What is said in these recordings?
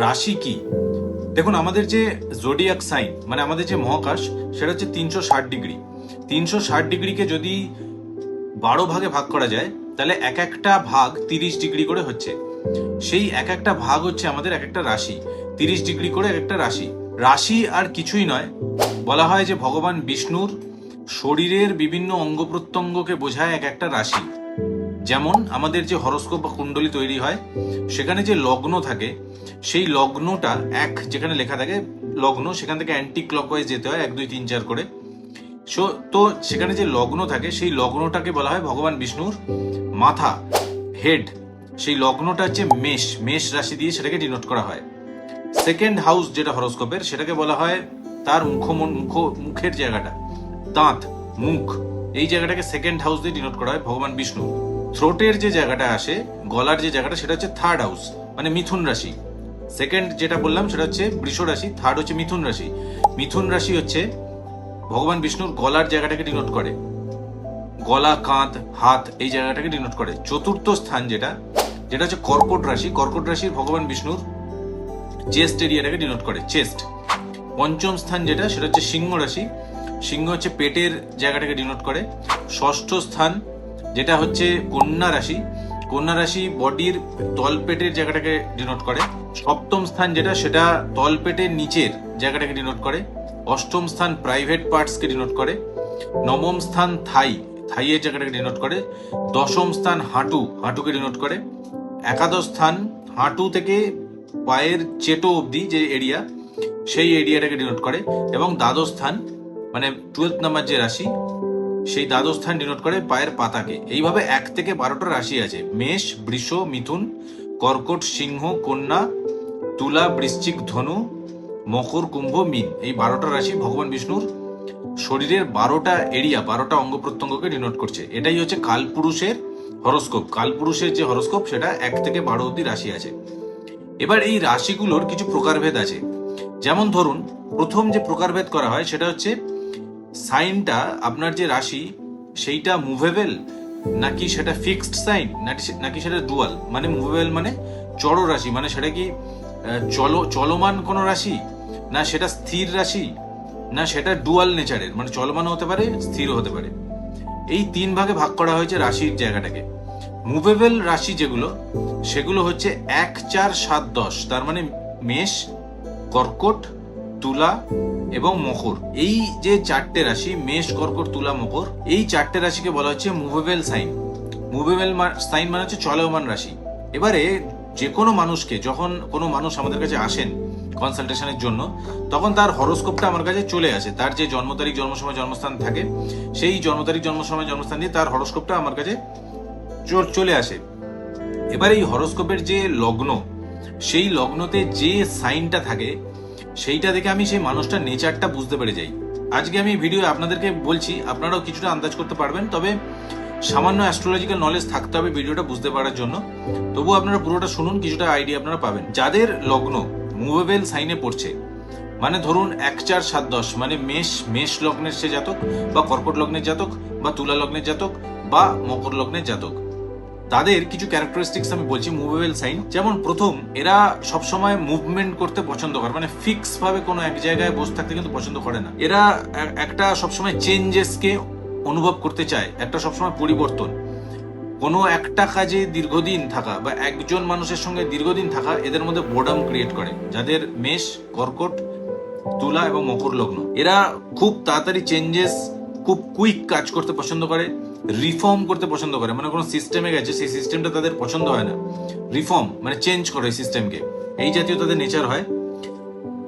রাশি কি? দেখুন, আমাদের যে জোডিয়াক সাইন মানে আমাদের যে মহাকাশ, সেটা হচ্ছে তিনশো ষাট ডিগ্রি। তিনশো ষাট ডিগ্রিকে যদি বারো ভাগে ভাগ করা যায়, তাহলে এক একটা ভাগ তিরিশ ডিগ্রি করে হচ্ছে। সেই এক একটা ভাগ হচ্ছে আমাদের এক একটা রাশি। তিরিশ ডিগ্রি করে এক একটা রাশি। রাশি আর কিছুই নয়। বলা হয় যে ভগবান বিষ্ণুর শরীরের বিভিন্ন অঙ্গ প্রত্যঙ্গকে বোঝায় এক একটা রাশি। যেমন আমাদের যে হরস্কোপ বা কুণ্ডলী তৈরি হয়, সেখানে যে লগ্ন থাকে, সেই লগ্নটা এক, যেখানে লেখা থাকে লগ্ন, সেখান থেকে অ্যান্টি ক্লকওয়াইজ যেতে হয়, এক, দুই, তিন, চার করে। সো, তো সেখানে যে লগ্ন থাকে, সেই লগ্নটাকে বলা হয় ভগবান বিষ্ণুর মাথা হেড সেই লগ্নটা হচ্ছে মেষ মেষ রাশি দিয়ে সেটাকে ডিনোট করা হয়। সেকেন্ড হাউস যেটা হরস্কোপের, সেটাকে বলা হয় তার মুখ মুখ, মুখের জায়গাটা, দাঁত, মুখ। এই জায়গাটাকে সেকেন্ড হাউস দিয়ে ডিনোট করা হয় ভগবান বিষ্ণু থ্রোটের যে জায়গাটা আসে, গলার যে জায়গাটা, সেটা হচ্ছে থার্ড হাউস মানে মিথুন রাশি। সেকেন্ড যেটা বললাম, সেটা হচ্ছে বৃষ রাশি থার্ড হচ্ছে মিথুন রাশি। মিথুন রাশি হচ্ছে ভগবান বিষ্ণুর গলার জায়গাটাকে ডিনোট করে। গলা, কাঁধ, হাত, এই জায়গাটাকে ডিনোট করে। চতুর্থ স্থান যেটা যেটা হচ্ছে কর্কট রাশি। কর্কট রাশির ভগবান বিষ্ণুর চেস্ট এরিয়াটাকে ডিনোট করে চেস্ট পঞ্চম স্থান যেটা, সেটা হচ্ছে সিংহ রাশি। সিংহ হচ্ছে পেটের জায়গাটাকে ডিনোট করে। ষষ্ঠ স্থান যেটা হচ্ছে কন্যা রাশি। কন্যা রাশি বডির তলপেটের জায়গাটাকে ডিনোট করে। সপ্তম স্থান যেটা, সেটা তলপেটের নিচের জায়গাটাকে ডিনোট করে। অষ্টম স্থান প্রাইভেট পার্টসকে ডিনোট করে। নবম স্থান থাই, থাইয়ের জায়গাটাকে ডিনোট করে। দশম স্থান হাঁটু, হাঁটুকে ডিনোট করে। একাদশ স্থান হাঁটু থেকে পায়ের চেটো অবধি যে এরিয়া সেই এরিয়াটাকে ডিনোট করে। এবং দ্বাদশ স্থান মানে টুয়েলথ নাম্বার যে রাশি সেই দ্বাদশ স্থান ডিনোট করে পায়ের পাতাকে। এইভাবে এক থেকে বারোটা রাশি আছে। মেষ, বৃষ, মিথুন, কর্কট, সিংহ, কন্যা, তুলা, বৃশ্চিক, ধনু, মকর, কুম্ভ, মিন। এই বারোটা রাশি ভগবান বিষ্ণুর শরীরের বারোটা এরিয়া, বারোটা অঙ্গ প্রত্যঙ্গকে ডিনোট করছে। এটাই হচ্ছে কালপুরুষের হরস্কোপ। কালপুরুষের যে হরস্কোপ, সেটা এক থেকে বারো অব্দি রাশি আছে। এবার এই রাশিগুলোর কিছু প্রকারভেদ আছে। যেমন ধরুন, প্রথম যে প্রকারভেদ করা হয়, সেটা হচ্ছে সাইনটা আপনার যে রাশি, সেইটা মুভেবল নাকি সেটা ফিক্সড সাইন নাকি সেটা ডুয়াল মানে মুভেবল মানে জড় রাশি মানে সেটা কি চল চলমান কোনো রাশি? না সেটা স্থির রাশি? না সেটা ডুয়াল নেচারের মানে চলমান হতে পারে, স্থির হতে পারে। এই তিন ভাগে ভাগ করা হয়েছে রাশির জায়গাটাকে। মুভেবল রাশি যেগুলো, সেগুলো হচ্ছে এক চার সাত দশ, তার মানে মেষ, কর্কট তুলা এবং মকর এই যে চারটে রাশি, মেষ, কর্কট, তুলা মকর এই চারটে রাশিকে বলা হচ্ছে মুভেবেল সাইন। মুভেবল সাইন মানে হচ্ছে চলমান রাশি। এবারে যে কোনো মানুষকে, যখন কোনো মানুষ আমাদের কাছে আসেন কনসালটেশনের জন্য, তখন তার হরোস্কোপটা আমার কাছে চলে আসে। তার যে জন্ম তারিখ, জন্ম সময় জন্মস্থান থাকে, সেই জন্ম তারিখ, জন্ম সময় জন্মস্থান দিয়ে তার হরোস্কোপটা আমার কাছে চলে আসে। এবার এই হরোস্কোপের যে লগ্ন, সেই লগ্নতে যে সাইনটা থাকে সেইটা দেখে আমি সেই মানুষটার নেচারটা বুঝতে পেরে যাই। আজকে আমি ভিডিও আপনাদেরকে বলছি, আপনারাও কিছুটা আন্দাজ করতে পারবেন, তবে সামান্য অ্যাস্ট্রোলজিক্যাল নলেজ থাকতে হবে ভিডিওটা বুঝতে পারার জন্য। তবু আপনারা পুরোটা শুনুন, কিছুটা আইডিয়া আপনারা পাবেন। যাদের লগ্ন মুভেবেল সাইনে পড়ছে মানে ধরুন এক চার সাত দশ মানে মেষ মেষ লগ্নের সে জাতক বা কর্কট লগ্নের জাতক বা তুলা লগ্নের জাতক বা মকর লগ্নের জাতক তাদের কিছু ক্যারেক্টারিস্টিক্স আমি বলছি মুভেবল সাইন যেমন প্রথম, এরা সবসময় মুভমেন্ট করতে পছন্দ করে। মানে ফিক্স ভাবে কোনো এক জায়গায় বসে থাকতে কিন্তু পছন্দ করে না। এরা একটা সবসময় চেঞ্জেসকে অনুভব করতে চায়। একটা সবসময় পরিবর্তন। কোনো একটা কাজে দীর্ঘদিন থাকা বা একজন মানুষের সঙ্গে দীর্ঘদিন থাকা এদের মধ্যে বোর্ডাম ক্রিয়েট করে। যাদের মেষ, কর্কট, তুলা এবং মকর লগ্ন। এরা খুব তাড়াতাড়ি চেঞ্জেস খুব কুইক কাজ করতে পছন্দ করে। রিফর্ম করতে পছন্দ করে। মানে কোনো সিস্টেমে গেছে, সেই সিস্টেমটা তাদের পছন্দ হয় না। রিফর্ম মানে চেঞ্জ করে সিস্টেমকে এই জাতীয় তাদের নেচার হয়।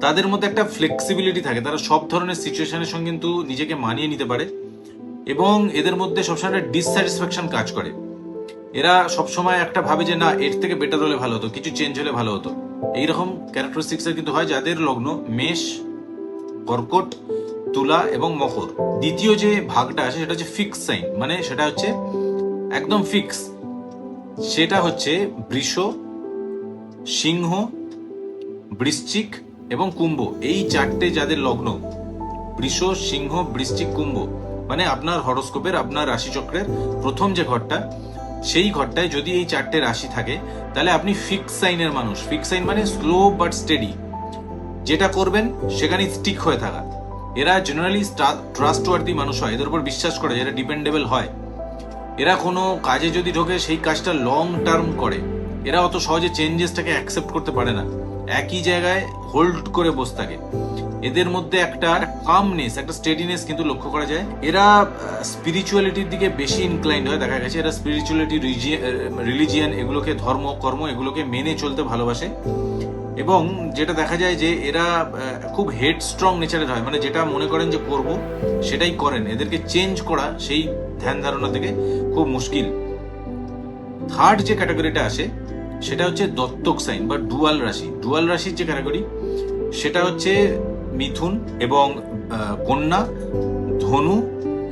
তাদের মধ্যে একটা ফ্লেক্সিবিলিটি থাকে। তারা সব ধরনের সিচুয়েশনের সঙ্গে কিন্তু নিজেকে মানিয়ে নিতে পারে। এবং এদের মধ্যে সবসময় একটা ডিসস্যাটিসফ্যাকশন কাজ করে। এরা সবসময় একটা ভাবে যে, না, এর থেকে বেটার হলে ভালো হতো, কিছু চেঞ্জ হলে ভালো হতো। এইরকম ক্যারেক্টারিস্টিক্স কিন্তু হয় যাদের লগ্ন মেষ, কর্কট তুলা এবং মকর দ্বিতীয় যে ভাগটা আছে, সেটা হচ্ছে ফিক্স সাইন মানে সেটা হচ্ছে একদম ফিক্স সেটা হচ্ছে বৃষ, সিংহ, বৃশ্চিক এবং কুম্ভ। এই চারটে যাদের লগ্ন, বৃষ, সিংহ, বৃশ্চিক, কুম্ভ মানে আপনার হরস্কোপের, আপনার রাশিচক্রের প্রথম যে ঘরটা, সেই ঘরটায় যদি এই চারটে রাশি থাকে, তাহলে আপনি ফিক্স সাইনের মানুষ। ফিক্স সাইন মানে স্লো বাট স্টেডি যেটা করবেন সেখানে স্টিক হয়ে থাকা। এরা জেনারেলি ট্রাস্টওয়ার্দি মানুষ হয়, এদের উপর বিশ্বাস করে এরা ডিপেন্ডেবল হয়। এরা কোনো কাজে যদি ঢোকে, সেই কাজটা লং টার্ম করে। এরা অত সহজে চেঞ্জেসটাকে অ্যাকসেপ্ট করতে পারে না। একই জায়গায় হোল্ড করে বসে থাকে। এদের মধ্যে একটা কামনেস একটা স্টেডিনেস কিন্তু লক্ষ্য করা যায়। এরা স্পিরিচুয়ালিটির দিকে বেশি ইনক্লাইন্ড হয়, দেখা গেছে। এরা স্পিরিচুয়ালিটি রিলিজিয়ান এগুলোকে ধর্ম, কর্ম, এগুলোকে মেনে চলতে ভালোবাসে। এবং যেটা দেখা যায় যে এরা খুব হেড স্ট্রং নেচারের হয়। মানে যেটা মনে করেন যে করব, সেটাই করেন। এদেরকে চেঞ্জ করা সেই ধ্যান ধারণা থেকে খুব মুশকিল। থার্ড যে ক্যাটাগরিটা আসে, সেটা হচ্ছে দত্তক সাইন বা ডুয়াল রাশি। ডুয়াল রাশির যে ক্যাটাগরি সেটা হচ্ছে মিথুন এবং কন্যা, ধনু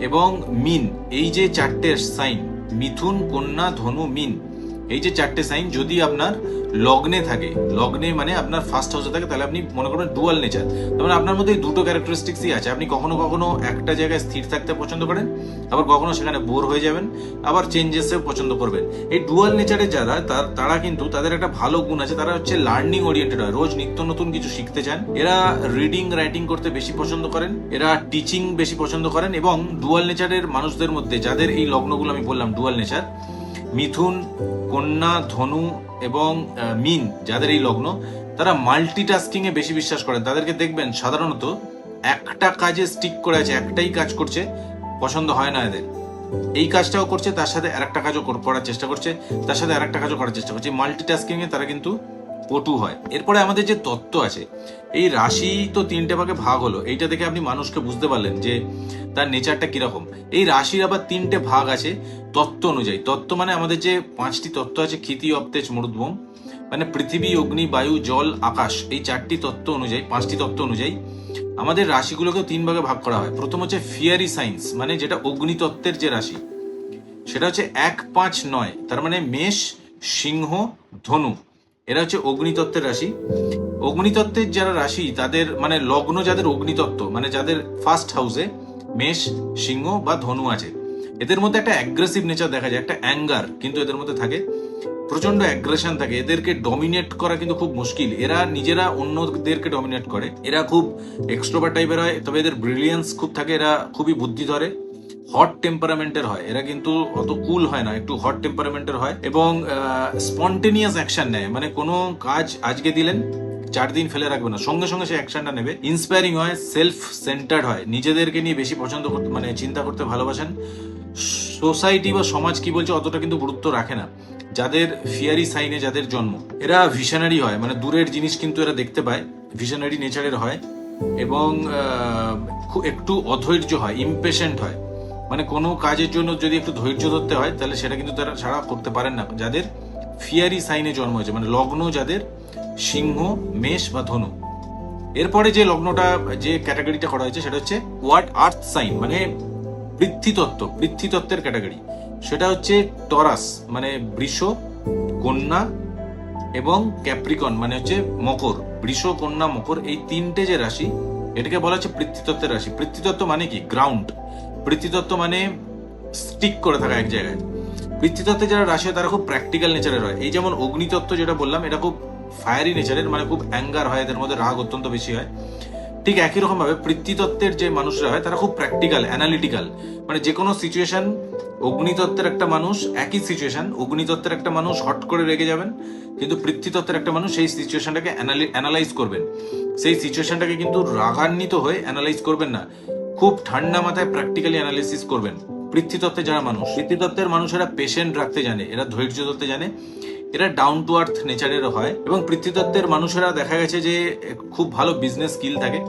এবং মিন। এই যে চারটে সাইন মিথুন, কন্যা, ধনু, মিন এই যে চারটে সাইন যদি আপনার লগ্নে থাকে, লগ্নে মানে আপনার ফার্স্ট হাউসে থাকে, তাহলে আপনি মনে করবেন ডুয়াল নেচার তার মানে আপনার মধ্যে দুটো ক্যারেক্টারিস্টিক্সই আছে। আপনি কখনো কখনো একটা জায়গায় স্থির থাকতে পছন্দ করেন, আবার কখনো সেখানে বোর হয়ে যাবেন, আবার চেঞ্জেসে পছন্দ করবেন। এই ডুয়াল নেচারে যারা, তার, তারা কিন্তু তাদের একটা ভালো গুণ আছে, তারা হচ্ছে লার্নিং ওরিয়েন্টেড হয়। রোজ নিত্য নতুন কিছু শিখতে চান। এরা রিডিং রাইটিং করতে বেশি পছন্দ করেন, এরা টিচিং বেশি পছন্দ করেন, এবং ডুয়াল নেচারের মানুষদের মধ্যে, যাদের এই লগ্নগুলো আমি বললাম ডুয়াল নেচার মিথুন, কন্যা, ধনু এবং মিন যাদের এই লগ্ন, তারা মাল্টিটাস্কিং এ বেশি বিশ্বাস করেন। তাদেরকে দেখবেন সাধারণত একটা কাজে স্টিক করে আছে, একটাই কাজ করছে, পছন্দ হয় না এদের। এই কাজটাও করছে, তার সাথে আর একটা কাজও কর- করার চেষ্টা করছে, তার সাথে আর একটা কাজও করার চেষ্টা করছে। মাল্টিটাস্কিং এ তারা কিন্তু পটু হয়। এরপরে আমাদের যে তত্ত্ব আছে, এই রাশি তো তিনটে ভাগে ভাগ হলো। এইটা দেখে আপনি মানুষকে বুঝতে পারলেন যে তার নেচারটা কীরকম। এই রাশির আবার তিনটে ভাগ আছে তত্ত্ব অনুযায়ী। তত্ত্ব মানে আমাদের যে পাঁচটি তত্ত্ব আছে, ক্ষিতি, অপ্তেজ মরুদ্ভূম মানে পৃথিবী, অগ্নি, বায়ু, জল, আকাশ। এই চারটি তত্ত্ব অনুযায়ী, পাঁচটি তত্ত্ব অনুযায়ী আমাদের রাশিগুলোকে তিন ভাগে ভাগ করা হয়। প্রথম হচ্ছে ফিয়ারি সাইন্স মানে যেটা অগ্নিতত্ত্বের যে রাশি। সেটা হচ্ছে এক পাঁচ নয়, তার মানে মেষ, সিংহ, ধনু। এরা হচ্ছে অগ্নিতত্ত্বের রাশি। অগ্নিতত্ত্বের যারা রাশি, তাদের মানে লগ্ন যাদের অগ্নিতত্ত্ব মানে যাদের ফার্স্ট হাউসে মেষ, সিংহ বা ধনু আছে। এদের মধ্যে একটা অ্যাগ্রেসিভ নেচার দেখা যায়, একটা অ্যাঙ্গার কিন্তু এদের মধ্যে থাকে। প্রচণ্ড অ্যাগ্রেশন থাকে। এদেরকে ডমিনেট করা কিন্তু খুব মুশকিল। এরা নিজেরা অন্যদেরকে ডমিনেট করে। এরা খুব এক্সট্রোভার টাইপের হয়, তবে এদের ব্রিলিয়েন্স খুব থাকে। এরা খুবই বুদ্ধি ধরে। হট টেম্পারামেন্টের হয়। এরা কিন্তু অত কুল হয় না, একটু হট টেম্পারামেন্টের হয় এবং স্পন্টেনিয়াস অ্যাকশন নেয়। মানে কোনো কাজ আজকে দিলেন, চার দিন ফেলে রাখবে না। সঙ্গে সঙ্গে সে অ্যাকশনটা নেবে। ইন্সপায়ারিং হয় সেলফ সেন্টার্ড হয়। নিজেদেরকে নিয়ে বেশি পছন্দ করতে মানে চিন্তা করতে ভালোবাসেন। সোসাইটি বা সমাজ কি বলছে অতটা কিন্তু গুরুত্ব রাখে না। যাদের ফিয়ারি সাইনে যাদের জন্ম, এরা ভিশনারি হয়। মানে দূরের জিনিস কিন্তু এরা দেখতে পায়। ভিশনারি নেচারের হয় এবং একটু অধৈর্য হয় ইম্পেশেন্ট হয়। মানে কোনো কাজের জন্য যদি একটু ধৈর্য ধরতে হয়, তাহলে সেটা কিন্তু তারা ছাড়া করতে পারেন না। যাদের ফিয়ারি সাইনে জন্ম হয়েছে মানে লগ্ন যাদের সিংহ, মেষ বা ধনু। এরপরে যে লগ্নটা, যে ক্যাটাগরিটা করা হয়েছে, সেটা হচ্ছে ওয়াট আর্থ সাইন মানে পৃথ্বীতত্ত্ব পৃথ্বীতত্ত্বের ক্যাটাগরি। সেটা হচ্ছে টরাস মানে বৃষ, কন্যা এবং ক্যাপ্রিকন মানে হচ্ছে মকর। বৃষ, কন্যা, মকর, এই তিনটে যে রাশি, এটাকে বলা হচ্ছে পৃথ্বীতত্ত্বের রাশি। পৃথ্বীতত্ত্ব মানে কি? গ্রাউন্ড। পৃথ্বীতত্ত্ব মানে স্টিক করে থাকা এক জায়গায়। পৃথ্বীতত্ত্বে যারা রাশি তারা খুব প্র্যাকটিক্যাল নেচারের হয় এই যেমন অগ্নিতত্ত্ব যেটা বললাম, এটা খুব ফায়ারি নেচারের মানে খুব অ্যাঙ্গার হয়, এদের মধ্যে রাগ অত্যন্ত বেশি হয়। ঠিক একই রকম ভাবে পৃথ্বীতত্ত্বের যে মানুষরা হয়, তারা খুব প্র্যাকটিক্যাল অ্যানালিটিক্যাল মানে যে কোনো সিচুয়েশন অগ্নিতত্ত্বের একটা মানুষ, একই সিচুয়েশন অগ্নিতত্ত্বের একটা মানুষ হট করে রেগে যাবেন, কিন্তু পৃথ্বীতত্ত্বের একটা মানুষ সেই সিচুয়েশনটাকে অ্যানালাইজ করবেন। সেই সিচুয়েশনটাকে কিন্তু রাগান্বিত হয়ে অ্যানালাইজ করবেন না। খুব ঠান্ডা মাথায় প্র্যাকটিক্যালি অ্যানালিসিস করবেন। পৃথ্বীতত্ত্বে যারা মানুষ পৃথ্বীতত্ত্বের মানুষেরা পেশেন্ট রাখতে জানে, এরা ধৈর্য ধরতে জানে, এরা ডাউন টু আর্থ নেচারের হয় এবং পৃথ্বীতত্ত্বের মানুষেরা দেখা গেছে যে খুব ভালো বিজনেস স্কিল থাকে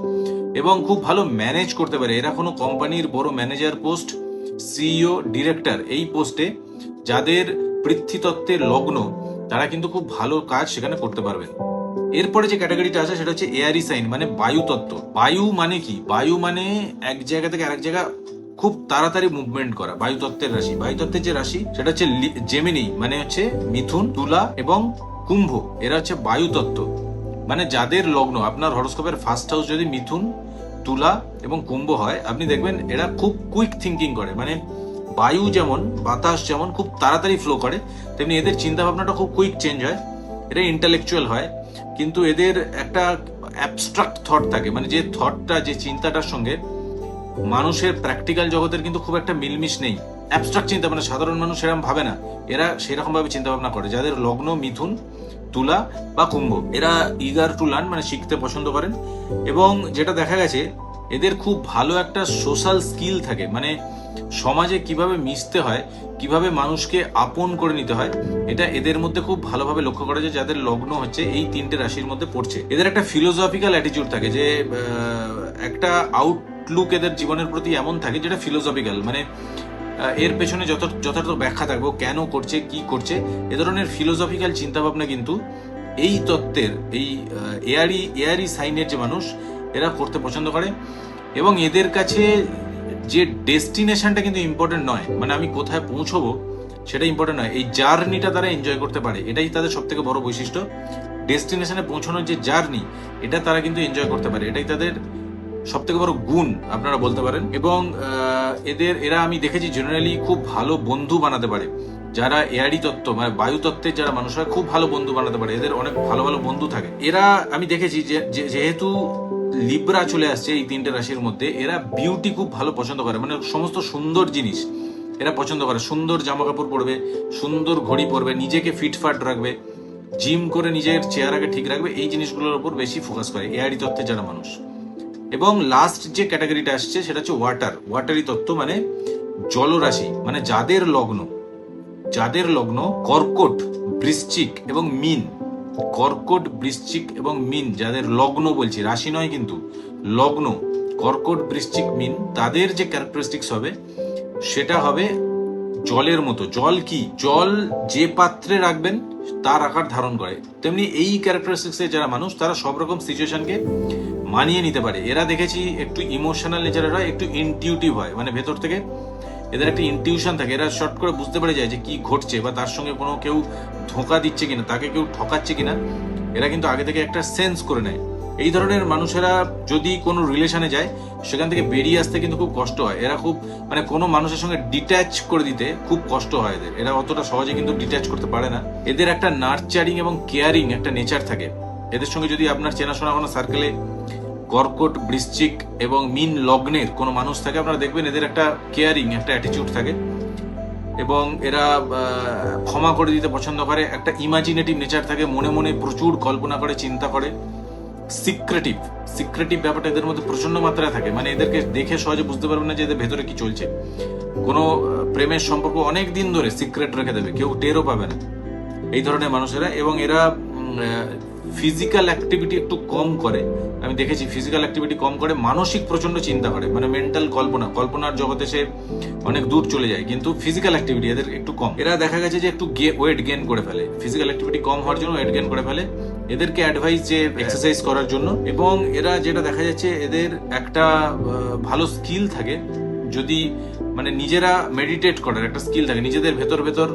এবং খুব ভালো ম্যানেজ করতে পারে। এরা কোনো কোম্পানির বড় ম্যানেজার পোস্ট সিইও ডিরেক্টর এই পোস্টে যাদের পৃথ্বীতত্ত্বের লগ্ন, তারা কিন্তু খুব ভালো কাজ সেখানে করতে পারবেন। এরপরে যে ক্যাটাগরিটা আছে সেটা হচ্ছে এয়ারি সাইন মানে বায়ু তত্ত্ব। বায়ু মানে কি? বায়ু মানে এক জায়গা থেকে আরেক জায়গা খুব তাড়াতাড়ি মুভমেন্ট করা বায়ুতত্ত্বের রাশি। বায়ুতত্ত্বের যে রাশি, সেটা হচ্ছে জেমিনি মানে হচ্ছে মিথুন, তুলা এবং কুম্ভ। এরা হচ্ছে বায়ুতত্ত্ব মানে যাদের লগ্ন, আপনার হরস্কোপের ফার্স্ট হাউস যদি মিথুন, তুলা এবং কুম্ভ হয়, আপনি দেখবেন এরা খুব কুইক থিঙ্কিং করে। মানে বায়ু যেমন, বাতাস যেমন খুব তাড়াতাড়ি ফ্লো করে, তেমনি এদের চিন্তা ভাবনাটা খুব কুইক চেঞ্জ হয়। এটা ইন্টালেকচুয়াল হয়। কিন্তু এদের একটা অ্যাবস্ট্রাক্ট থট থাকে। মানে যে থটটা যে চিন্তাটার সঙ্গে মানুষের প্র্যাকটিক্যাল জগতের কিন্তু খুব একটা মিলমিশ নেই। অ্যাবস্ট্রাক্ট চিন্তা মানে সাধারণ মানুষ সেরকম ভাবে না। এরা সেরকম ভাবে চিন্তা ভাবনা করে। যাদের লগ্ন, মিথুন, তুলা বা কুম্ভ, এরা ইগার টু লার্ন মানে শিখতে পছন্দ করেন। এবং যেটা দেখা গেছে, এদের খুব ভালো একটা সোশ্যাল স্কিল থাকে। মানে সমাজে কীভাবে মিশতে হয়, কীভাবে মানুষকে আপন করে নিতে হয়, এটা এদের মধ্যে খুব ভালোভাবে লক্ষ্য করা যায়, যাদের লগ্ন হচ্ছে এই তিনটে রাশির মধ্যে পড়ছে। এদের একটা ফিলোসফিক্যাল অ্যাটিটিউড থাকে যে একটা আউটলুক এদের জীবনের প্রতি এমন থাকে যেটা ফিলোসফিক্যাল মানে এর পেছনে যত যথার্থ ব্যাখ্যা থাকবে, কেন করছে, কি করছে, এ ধরনের ফিলোসফিক্যাল চিন্তাভাবনা কিন্তু এই তত্ত্বের, এই এয়ারি এয়ারি সাইনের যে মানুষ, এরা করতে পছন্দ করে এবং এদের কাছে যে ডেস্টিনেশনটা কিন্তু ইম্পর্টেন্ট নয় মানে আমি কোথায় পৌঁছবো সেটা ইম্পর্টেন্ট নয়। এই জার্নিটা তারা এনজয় করতে পারে, এটাই তাদের সব থেকে বড় বৈশিষ্ট্য। ডেস্টিনেশনে পৌঁছানোর যে জার্নি, এটা তারা কিন্তু এনজয় করতে পারে, এটাই তাদের সব থেকে বড় গুণ, আপনারা বলতে পারেন। এবং এদের, এরা আমি দেখেছি জেনারেলি খুব ভালো বন্ধু বানাতে পারে। যারা এয়ারি তত্ত্ব মানে বায়ু তত্ত্বের যারা মানুষরা খুব ভালো বন্ধু বানাতে পারে। এদের অনেক ভালো ভালো বন্ধু থাকে। এরা, আমি দেখেছি যে, যেহেতু লিব্রা চলে আসছে এই তিনটে রাশির মধ্যে, এরা বিউটি খুব ভালো পছন্দ করে। মানে সমস্ত সুন্দর জিনিস এরা পছন্দ করে। সুন্দর জামা কাপড় পরবে, সুন্দর ঘড়ি পরবে, নিজেকে ফিটফাট রাখবে জিম করে নিজের চেহারাকে ঠিক রাখবে, এই জিনিসগুলোর উপর বেশি ফোকাস করে এআইডি তত্ত্বে যারা মানুষ। এবং লাস্ট যে ক্যাটাগরিটা আসছে, সেটা হচ্ছে ওয়াটার ওয়াটারি তত্ত্ব মানে জলরাশি মানে যাদের লগ্ন যাদের লগ্ন কর্কট, বৃশ্চিক এবং মিন। কর্কট, বৃশ্চিক এবং মিন, যাদের লগ্ন বলছি, রাশি নয় কিন্তু, লগ্ন, কর্কট, বৃশ্চিক, মিন, তাদের যে ক্যারেক্টারিস্টিক্স হবে, সেটা হবে জলের মতো। জল কি? জল যে পাত্রে রাখবেন, তার আকার ধারণ করে। তেমনি এই ক্যারেক্টারিস্টিক্সের যারা মানুষ, তারা সব রকম সিচুয়েশনকে মানিয়ে নিতে পারে। এরা দেখেছি একটু ইমোশনাল নেচারের হয়, একটু ইনটিউটিভ হয়। মানে ভেতর থেকে এদের একটা ইনটিউশন থাকে। এরা শর্ট করে বুঝতে পেরে যায় যে কি ঘটছে বা তার সঙ্গে কোনো কেউ ধোকা দিচ্ছে কিনা, তাকে কেউ ঠকাচ্ছে কিনা, এরা কিন্তু আগে থেকে একটা সেন্স করে নেয়। এই ধরনের মানুষেরা যদি কোনো রিলেশনে যায়, সেখান থেকে বেরিয়ে আসতে কিন্তু খুব কষ্ট হয়। এরা খুব মানে কোনো মানুষের সঙ্গে ডিট্যাচ করে দিতে খুব কষ্ট হয় এদের। এরা অতটা সহজে কিন্তু ডিট্যাচ করতে পারে না। এদের একটা নার্চারিং এবং কেয়ারিং একটা নেচার থাকে। এদের সঙ্গে যদি আপনার চেনাশোনা কোনো সার্কেলে কর্কট বৃশ্চিক এবং মিন লগ্নের কোনো মানুষ থাকে, আপনারা দেখবেন এদের একটা কেয়ারিং একটা অ্যাটিটিউড থাকে। এবং এরা ক্ষমা করে দিতে পছন্দ করে। একটা ইমাজিনেটিভ নেচার থাকে, মনে মনে প্রচুর কল্পনা করে, চিন্তা করে। সিক্রেটিভ সিক্রেটিভ ব্যাপারটা এদের মধ্যে প্রচণ্ড মাত্রায় থাকে। মানে এদেরকে দেখে সহজে বুঝতে পারবে না যে এদের ভেতরে কি চলছে। কোনো প্রেমের সম্পর্ক অনেক দিন ধরে সিক্রেট রেখে দেবে, কেউ টেরও পাবে না। এই ধরনের মানুষেরা এবং এরা ফিজিক্যাল অ্যাক্টিভিটি একটু কম করে। আমি দেখেছি ফিজিক্যাল অ্যাক্টিভিটি কম করে, মানসিক প্রচণ্ড চিন্তা করে মানে মেন্টাল কল্পনা, কল্পনার জগতে সে অনেক দূর চলে যায়, কিন্তু ফিজিক্যাল অ্যাক্টিভিটি এদের একটু কম। এরা দেখা গেছে যে একটু ওয়েট গেন করে ফেলে। ফিজিক্যাল অ্যাক্টিভিটি কম হওয়ার জন্য ওয়েট গেন করে ফেলে। এদেরকে অ্যাডভাইস যে এক্সারসাইজ করার জন্য, এবং এরা যেটা দেখা যাচ্ছে, এদের একটা ভালো স্কিল থাকে। যদি মানে নিজেরা মেডিটেট করার একটা স্কিল থাকে, নিজেদের ভেতর ভেতর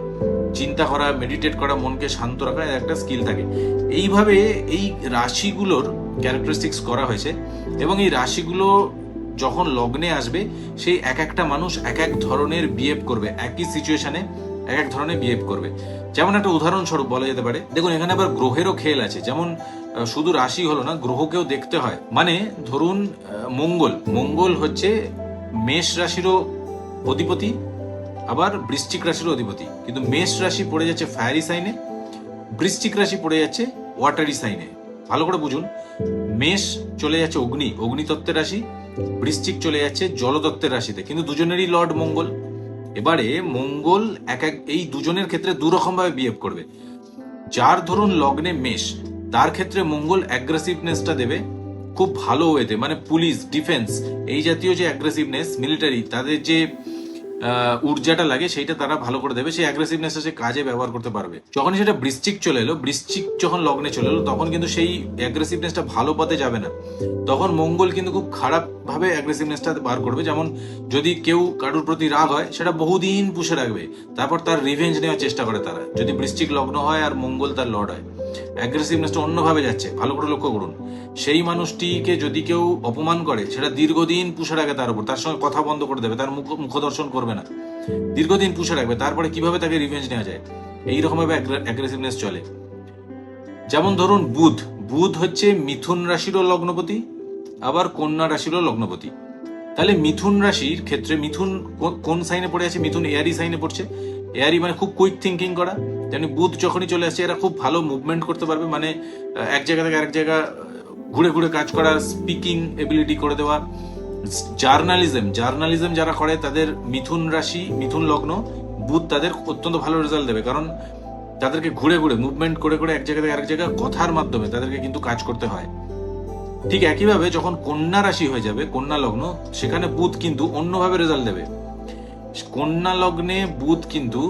চিন্তা করা মেডিটেট করা, মনকে শান্ত রাখা একটা স্কিল থাকে। এইভাবে এই রাশিগুলোর ক্যারেক্টারিস্টিক্স করা হয়েছে এবং এই রাশিগুলো যখন লগ্নে আসবে, সেই এক একটা মানুষ এক এক ধরনের বিহেভ করবে, একই সিচুয়েশনে এক এক ধরনের বিহেভ করবে। যেমন একটা উদাহরণস্বরূপ বলা যেতে পারে, দেখুন এখানে আবার গ্রহেরও খেল আছে। যেমন শুধু রাশি হলো না, গ্রহকেও দেখতে হয়। মানে ধরুন মঙ্গল। মঙ্গল হচ্ছে মেষ রাশিরও অধিপতি আবার বৃশ্চিক রাশির অধিপতি। কিন্তু মেষ রাশি পড়ে যাচ্ছে ফায়ারি সাইনে বৃশ্চিক রাশি পড়ে যাচ্ছে ওয়াটারি সাইনে ভালো করে বুঝুন। মেষ চলে যাচ্ছে অগ্নি, অগ্নিতত্ত্বের রাশি, বৃশ্চিক চলে যাচ্ছে জলতত্ত্বের রাশিতে। কিন্তু দুজনেরই লর্ড মঙ্গল। এবারে মঙ্গল এক এক, এই দুজনের ক্ষেত্রে দুরকম ভাবে বিহেভ করবে। যার ধরুন লগ্নে মেষ, তার ক্ষেত্রে মঙ্গল অ্যাগ্রেসিভনেসটা দেবে খুব ভালো ওয়েতে। মানে পুলিশ ডিফেন্স এই জাতীয় যে অ্যাগ্রেসিভনেস মিলিটারি তাদের যে ঊর্জাটা লাগে, সেইটা তারা ভালো করে দেবে, সেই অ্যাগ্রেসিভনেস সে কাজে ব্যবহার করতে পারবে। যখন সেটা বৃশ্চিক চলে এলো, বৃশ্চিক যখন লগ্নে চলে এলো, তখন কিন্তু সেই অ্যাগ্রেসিভনেসটা ভালো পথে যাবে না। তখন মঙ্গল কিন্তু খুব খারাপ ভাবে অ্যাগ্রেসিভনেসটা বার করবে, যেমন যদি কেউ কারোর প্রতি রাগ হয়, সেটা বহুদিন পুষে রাখবে। তারপর তার রিভেঞ্জ নেওয়ার চেষ্টা করে তারা, যদি বৃশ্চিক লগ্ন হয় আর মঙ্গল তার লর্ড হয়। অ্যাগ্রেসিভনেসটা অন্যভাবে যাচ্ছে। ভালো করে লক্ষ্য করুন। সেই মানুষটিকে যদি কেউ অপমান করে, সেটা দীর্ঘদিন পুষে রাখে তার উপর। তার সঙ্গে কথা বন্ধ করে দেবে, তার মুখ, মুখদর্শন করবে না। দীর্ঘদিন পুষে রাখবে, তারপরে কীভাবে তাকে রিভেঞ্জ নেওয়া যায়? এইরকম ভাবে অ্যাগ্রেসিভনেস চলে। যেমন ধরুন বুধ। বুধ হচ্ছে মিথুন রাশিরও লগ্নপতি, আবার কন্যা রাশিরও লগ্নপতি। তাহলে মিথুন রাশির ক্ষেত্রে মিথুন কোন সাইনে পড়ে আছে? মিথুন এয়ারি সাইনে পড়ছে। এয়ারি মানে খুব কুইক থিঙ্কিং করা। তেমনি বুধ যখনই চলে আসছে, এরা খুব ভালো মুভমেন্ট করতে পারবে। মানে এক জায়গা থেকে আরেক জায়গা ঘুরে ঘুরে কাজ করা স্পিকিং এবিলিটি করে দেওয়া। জার্নালিজম জার্নালিজম যারা করে, তাদের মিথুন রাশি, মিথুন লগ্ন বুধ তাদের অত্যন্ত ভালো রেজাল্ট দেবে। কারণ, তাদেরকে ঘুরে ঘুরে মুভমেন্ট করে করে এক জায়গা থেকে আরেক জায়গা কথার মাধ্যমে তাদেরকে কিন্তু কাজ করতে হয়। ঠিক একইভাবে যখন কন্যা রাশি হয়ে যাবে, কন্যা লগ্ন, সেখানে বুধ কিন্তু অন্যভাবে রেজাল্ট দেবে। কন্যা লগ্নে বুধ কিন্তু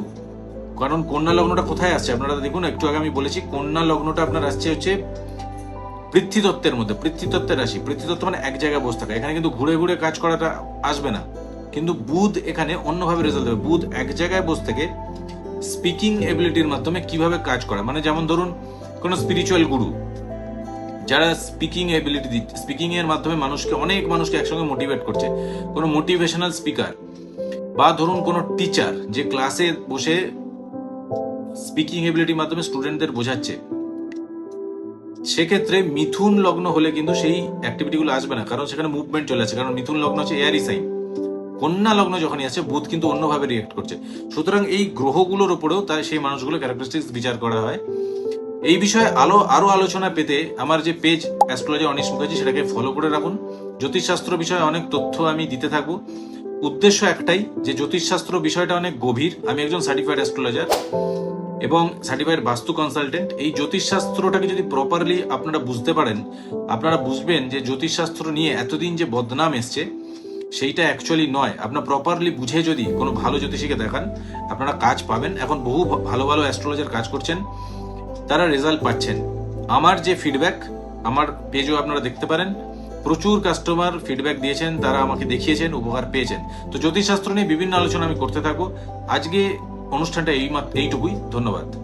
কারণ কন্যা লগ্নটা কোথায় আসছে? আপনারা দেখুন একটু আগে আমি বলেছি কন্যা লগ্নটা আপনার আসছে হচ্ছে পৃথ্বীতত্ত্বের মধ্যে পৃথ্বীতত্ত্বের রাশি। পৃথ্বীতত্ত্ব মানে এক জায়গায় বসে থাকা। এখানে কিন্তু ঘুরে ঘুরে কাজ করাটা আসবে না। কিন্তু বুধ এখানে অন্যভাবে রেজাল্ট দেবে। বুধ এক জায়গায় বসে থেকে স্পিকিং এবিলিটির মাধ্যমে কীভাবে কাজ করা? মানে যেমন ধরুন কোনো স্পিরিচুয়াল গুরু যারা স্পিকিং এবিলিটি দিচ্ছে স্পিকিং এর মাধ্যমে মানুষকে অনেক মানুষকে একসঙ্গে মোটিভেট করছে। কোনো মোটিভেশনাল স্পিকার বা ধরুন কোনো টিচার যে ক্লাসে বসে স্পিকিং এবিলিটির মাধ্যমে স্টুডেন্টদের বোঝাচ্ছে। সেক্ষেত্রে মিথুন লগ্ন হলে কিন্তু সেই অ্যাক্টিভিটিগুলো আসবে না, কারণ সেখানে মুভমেন্ট চলে আসছে কারণ মিথুন লগ্ন হচ্ছে এয়ারি সাইন কন্যা লগ্ন যখনই আছে বুধ কিন্তু অন্যভাবে রিয়েক্ট করছে। সুতরাং এই গ্রহগুলোর উপরেও তাই সেই মানুষগুলো ক্যারেক্টারিস্টিক্স বিচার করা হয়। এই বিষয়ে আলো, আরও আলোচনা পেতে আমার যে পেজ অ্যাস্ট্রোলজি অনিশ মুখার্জি, সেটাকে ফলো করে রাখুন। জ্যোতিষশাস্ত্র বিষয়ে অনেক তথ্য আমি দিতে থাকব। উদ্দেশ্য একটাই, যে জ্যোতিষশাস্ত্র বিষয়টা অনেক গভীর। আমি একজন সার্টিফাইড অ্যাস্ট্রোলজার এবং সার্টিফাইড বাস্তু কনসালটেন্ট এই জ্যোতিষশাস্ত্রটাকে যদি প্রপারলি আপনারা বুঝতে পারেন, আপনারা বুঝবেন যে জ্যোতিষশাস্ত্র নিয়ে এতদিন যে বদনাম এসছে, সেইটা অ্যাকচুয়ালি নয়। আপনার প্রপারলি বুঝে যদি কোনো ভালো জ্যোতিষীকে দেখান, আপনারা কাজ পাবেন। এখন বহু ভালো ভালো অ্যাস্ট্রোলজার কাজ করছেন, তারা রেজাল্ট পাচ্ছেন। আমার যে ফিডব্যাক আমার পেজও আপনারা দেখতে পারেন। প্রচুর কাস্টমার ফিডব্যাক দিয়েছেন, তারা আমাকে দেখিয়েছেন, উপকার পেয়েছেন। তো জ্যোতিষশাস্ত্র নিয়ে বিভিন্ন আলোচনা আমি করতে থাকব। আজকে অনুষ্ঠানটা এই এইটুকুই। ধন্যবাদ।